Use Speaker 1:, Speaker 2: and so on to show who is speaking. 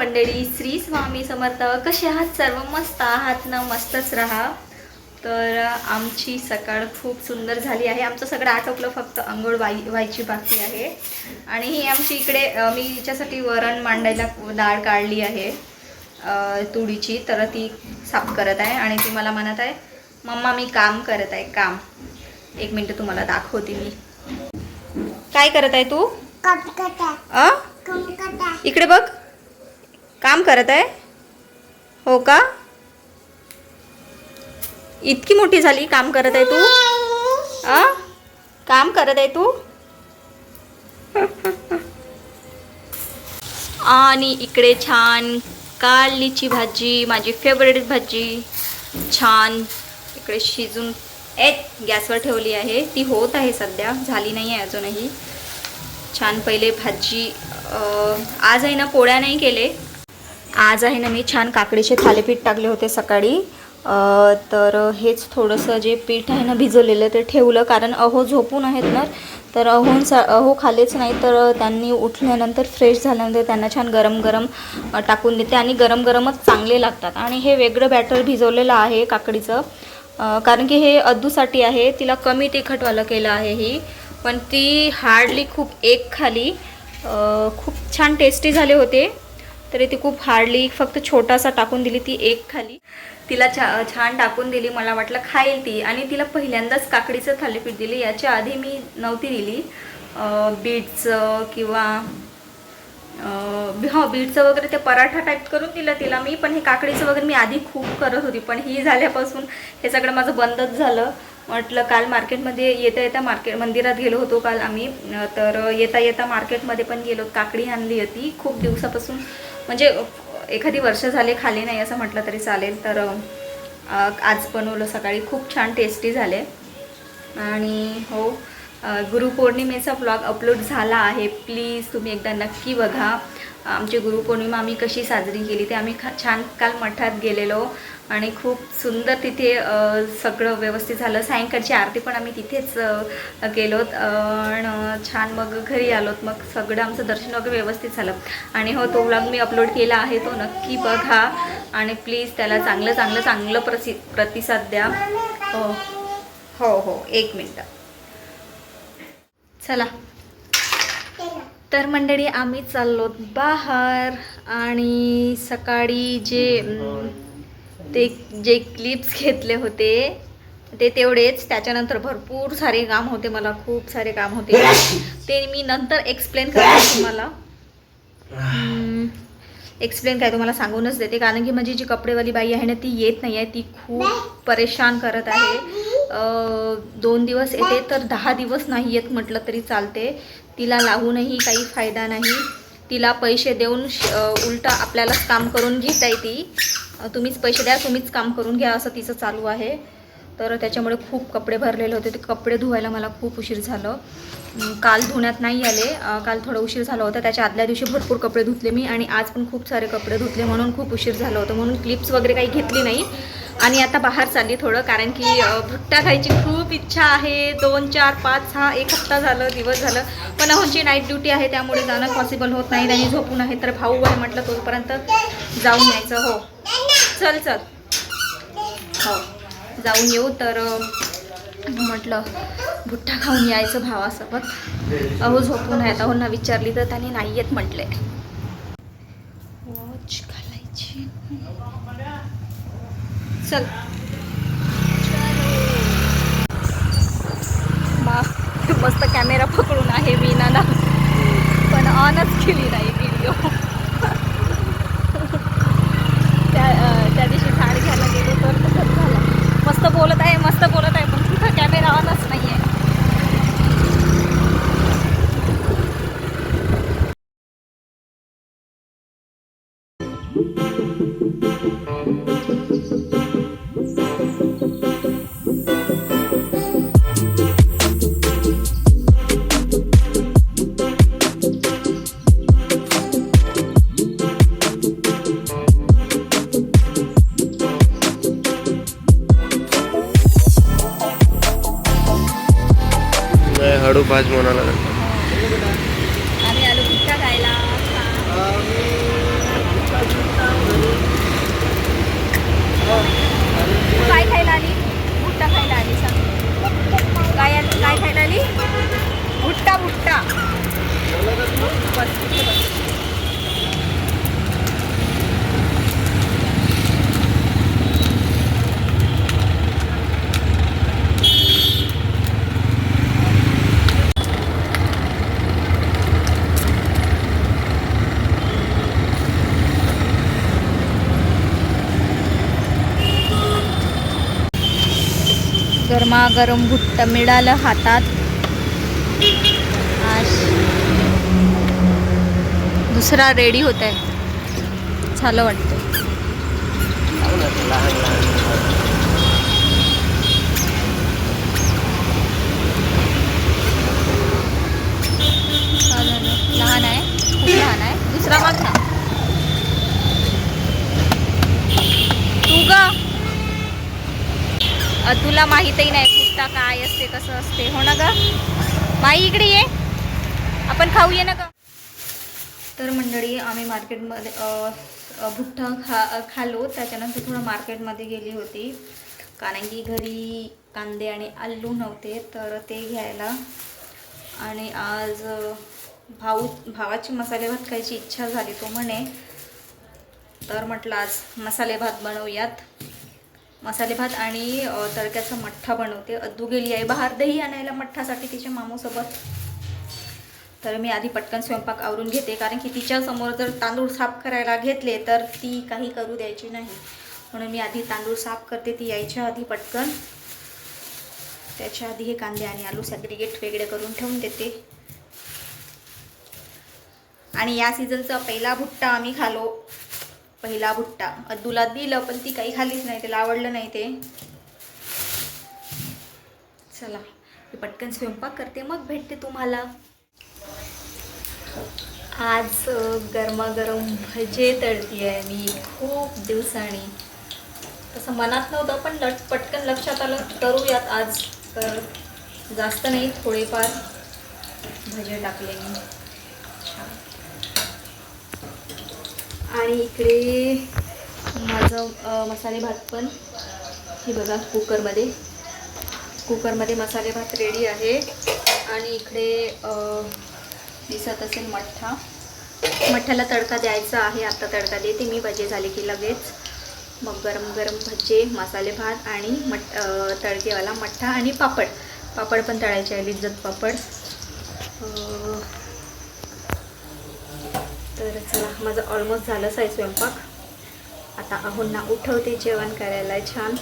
Speaker 1: मंडळी श्री स्वामी समर्थ. कसे आहात सर्व? मस्त आहात ना? मस्तच राहा. तर आमची सकाळ खूप सुंदर झाली आहे. आमचं सगळं आटोपलं फक्त आंघोळ वाई व्हायची बाकी आहे. आणि ही आमची इकडे मी हिच्यासाठी वरण मांडायला डाळ काढली आहे अ, तुरीची तर ती साफ करत आहे आणि ती मला म्हणत आहे मम्मा मी काम करत आहे काम. एक मिनटं तुम्हाला दाखवते मी. काय करत आहे तू? इकडे बघ. काम करत आहे? हो का? इतकी मोठी झाली काम करत आहे तू? आ? काम करत आहे तू? आणि इकडे छान कारलीची भाजी माझी फेवरेट भाजी. छान इकडे शिजून एक गॅसवर ठेवली आहे. ती होत आहे सध्या झाली नाही आहे अजूनही. छान पहिले भाजी आज आहे ना पोळ्या नाही केले. आज आहे ना मी छान काकडीचे थालीपीठ टाकले होते सकाळी. तर हेच थोडंसं जे पीठ आहे ना भिजवलेलं ते ठेवलं कारण अहो झोपून आहेत ना तर अहोन सा अहो खालेच नाही तर त्यांनी उठल्यानंतर फ्रेश झाल्यानंतर त्यांना छान गरम गरम टाकून देते आणि गरम गरमच चांगले लागतात. आणि हे वेगळं बॅटर भिजवलेलं आहे काकडीचं कारण की हे अद्दूसाठी आहे तिला कमी तिखटवालं केलं आहे ही पण ती हार्डली खूप एक खाली खूप छान टेस्टी झाले होते. तरी ती खूप हार्डली फक्त छोटासा टाकून दिली ती एक खाली. तिला छा छान टाकून दिली मला वाटलं खाईल ती. आणि तिला पहिल्यांदाच काकडीचं थालीपीठ दिली. याच्या आधी मी नव्हती दिली. बीटचं किंवा अं, हो बीटचं वगैरे ते पराठा टाईप करून दिलं तिला मी. पण हे काकडीचं वगैरे मी आधी खूप करत होती. पण ही झाल्यापासून हे सगळं माझं बंदच झालं. म्हटलं काल मार्केटमध्ये येता येता मार्केट मंदिरात गेलो होतो काल आम्ही. तर येता येता मार्केटमध्ये पण गेलो. काकडी आणली होती. खूप दिवसापासून म्हणजे एखादी वर्ष झाले खाली नाही असं म्हटलं तरी चालेल तर आज बनवलं सकाळी खूप छान टेस्टी झाले. आणि हो गुरुपौर्णिमेचा ब्लॉग अपलोड झाला आहे. प्लीज तुम्ही एकदा नक्की बघा. आमची गुरुपौर्णिमा आम्ही कशी साजरी केली ते आम्ही खा छान काल मठात गेलेलो आणि खूप सुंदर तिथे सगळं व्यवस्थित झालं. सायंकाळची आरती पण आम्ही तिथेच गेलोत आणि छान मग घरी आलोत. मग सगळं आमचं दर्शन वगैरे व्यवस्थित झालं. आणि हो तो ब्लॉग मी अपलोड केला आहे. तो नक्की बघा. आणि प्लीज त्याला चांगलं चांगलं चांगलं प्रसि प्रतिसाद द्या. हो. हो हो. एक मिनटं. चला. तर मंडळी आम्ही चाललो बाहेर आणि सकाळी जे ते जे क्लिप्स घेतले होते ते तेवढेच. त्याच्यानंतर भरपूर सारे काम होते मला खूप सारे काम होते. ते मी नंतर एक्सप्लेन करते तुम्हाला. एक्सप्लेन काय तुम्हाला सांगूनच देते. कारण की माझी जी कपडेवाली बाई आहे ना ती येत नाही आहे ती खूप परेशान करत आहे. दोन दिवस येते तर दहा दिवस नाही येत म्हटलं तरी चालते. तिला लावूनही काही फायदा नाही. तिला पैसे देऊन श- उलटा आपल्यालाच काम करून घेता येते. तुम्हीच पैसे द्या तुम्हीच काम करून घ्या असं तिचं चालू आहे. तर त्याच्यामुळे खूप कपडे भरलेले होते. ते कपडे धुवायला मला खूप उशीर झालं. काल धुण्यात नाही आले. काल थोडं उशीर झाला होता. त्याच्या आदल्या दिवशी भरपूर कपडे धुतले मी आणि आज पण खूप सारे कपडे धुतले म्हणून खूप उशीर झालं होतं. म्हणून क्लिप्स वगैरे काही घेतली नाही. आणि आता बाहेर चालली थोडं कारण की भुट्टा खायची खूप इच्छा आहे. दोन चार पाच सहा एक हप्ता झालं दिवस झालं. पण अहोची नाईट ड्युटी आहे त्यामुळे जाणं पॉसिबल होत नाही. त्यांनी झोपून आहे तर भाऊ आहे म्हटलं तोपर्यंत जाऊन यायचं हो. चल चल. हो जाऊन येऊ तर म्हटलं भुट्टा खाऊन यायचं भावासोबत. अहो झोपून आहेत. अहोंना विचारली तर त्यांनी नाही येत म्हटले. चल. बा मस्त कॅमेरा पकडून आहे मी ना पण ऑनच केली नाही व्हिडिओ
Speaker 2: लाडू हळू भाज म्हणाला
Speaker 1: आलो भुट्टा खायला भुट्टा बस, इथे बस. गरमागरम भुट्ट मिळालं हातात. आज दुसरा रेडी होत आहे झालं वाटतं
Speaker 2: खाऊ ना ते लहान लहान
Speaker 1: झालं ना. लहान आहे खूप लहान आहे दुसरा माग ना तू ग अ, तुला माहीतही नाही भुट्टा काय असते कसं असते. हो ना ग? माई इकडे ये. आपण खाऊया ना ग. तर मंडळी आम्ही मार्केटमध्ये भुट्टा खा खालो. त्याच्यानंतर थोडं मार्केटमध्ये गेली होती. कारण की घरी कांदे आणि आलू नव्हते तर ते घ्यायला. आणि आज भाऊ भावाची मसाले भात खायची इच्छा झाली तो म्हणे. तर म्हटलं आज मसाले भात बनवूयात. मसाले भात आणि तडक्याचा मठ्ठा बनवते. अद्दू गेली आहे. बाहेर दही आणायला मठ्ठासाठी तिच्या मामूसोबत तर मी आधी पटकन स्वयंपाक आवरून घेते. कारण की तिच्या समोर जर तांदूळ साफ करायला घेतले तर ती काही करू द्यायची नाही. म्हणून मी आधी तांदूळ साफ करते. ती यायच्या आधी पटकन. त्याच्या आधी हे कांदे आणि आलू सॅग्रिगेट वेगळे करून ठेवून देते. आणि या सीझनचा पहिला भुट्टा आम्ही खालो. पहिला भुट्टा. अद्दूला दिलं पण ती काही खालीच नाही त्याला आवडलं नाही ते. चला मी पटकन स्वयंपाक करते मग भेटते तुम्हाला. आज गरमागरम भजे तळती आहे मी खूप दिवसांनी. तसं मनात नव्हतं पण लट पटकन लक्षात आलं करूयात आज. तर जास्त नाही थोडेफार भजे टाकले मी. छान. आणि इकडे माझं मसाले भात पण. हे बघा कुकरमध्ये. कुकरमध्ये मसाले भात रेडी आहे. आणि इकडे दिसत असेल मठ्ठा. मठ्ठ्याला तडका द्यायचा आहे आता तडका देते मी भजे झाले की लगेच. मग गरम गरम भजे मसाले भात आणि मठ तडकेवाला मठ्ठा आणि पापड. पापड पण तळायचे आहे लिज्जत पापड. तर चला माझं ऑलमोस्ट झालंच आहे स्वयंपाक. आता अहोंना उठवते जेवण करायला छान.